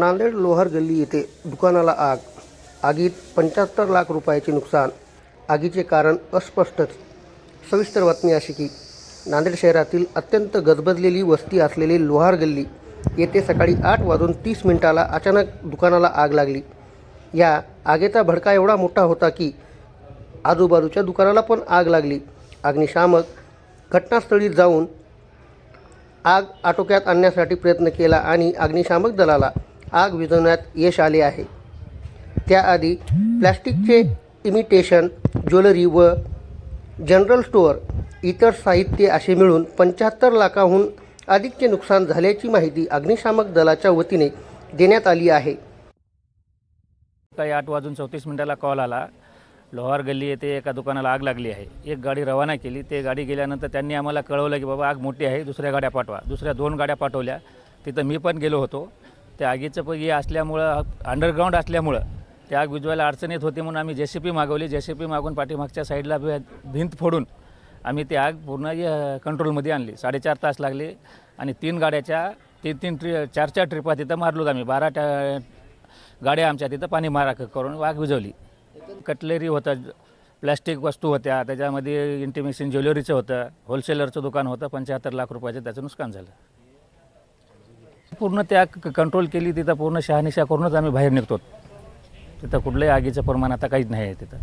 नांदेड लोहार गल्ली येथे दुकानाला आग. आगीत पंच्याहत्तर लाख रुपयाचे नुकसान. आगीचे कारण अस्पष्टच. सविस्तर बातमी अशी की नांदेड शहरातील अत्यंत गजबजलेली वस्ती असलेली लोहार गल्ली येथे सकाळी आठ वाजून तीस मिनिटाला अचानक दुकानाला आग लागली. या आगीचा भडका एवढा मोठा होता की आजूबाजूच्या दुकानाला पण आग लागली. अग्निशामक घटनास्थळी जाऊन आग आटोक्यात आणण्यासाठी प्रयत्न केला आणि अग्निशामक दलाला आग विझवण्यात यश आले आहे. त्याआधी प्लॅस्टिकचे इमिटेशन ज्वेलरी व जनरल स्टोअर इतर साहित्य असे मिळून पंच्याहत्तर लाखाहून अधिकचे नुकसान झाल्याची माहिती अग्निशामक दलाच्या वतीने देण्यात आली आहे. सकाळी आठ वाजून चौतीस मिनिटाला कॉल आला. लोहार गल्ली येथे एका दुकानाला आग लागली आहे. एक गाडी रवाना केली. ते गाडी गेल्यानंतर त्यांनी आम्हाला कळवलं की बाबा आग मोठी आहे दुसऱ्या गाड्या पाठवा. दुसऱ्या दोन गाड्या पाठवल्या. तिथं मी पण गेलो होतो. त्या आगीचं पण हे असल्यामुळं अंडरग्राऊंड असल्यामुळं ते आग विजवायला अडचण येत होती म्हणून आम्ही जे सी पी मागवली. जे सी पी मागून पाठीमागच्या साईडला भिंत फोडून आम्ही ती आग पूर्ण कंट्रोलमध्ये आणली. साडेचार तास लागले आणि तीन गाड्याच्या तीन तीन ट्री चार चार ट्रिपा तिथं मारलो आम्ही. बारा टा गाड्या आमच्या तिथं पाणी मारा करून आग विजवली कटलेरी होतं प्लॅस्टिक वस्तू होत्या त्याच्यामध्ये इंटिमेशन ज्वेलरीचं होतं होलसेलरचं दुकान होतं पंच्याहत्तर लाख रुपयाचं त्याचं नुकसान झालं. पूर्ण त्या कंट्रोल केली तिथं पूर्ण शहानिशा करूनच आम्ही बाहेर निघतो तिथं कुठलंही आगीचं प्रमाण आता काहीच नाही आहे तिथं.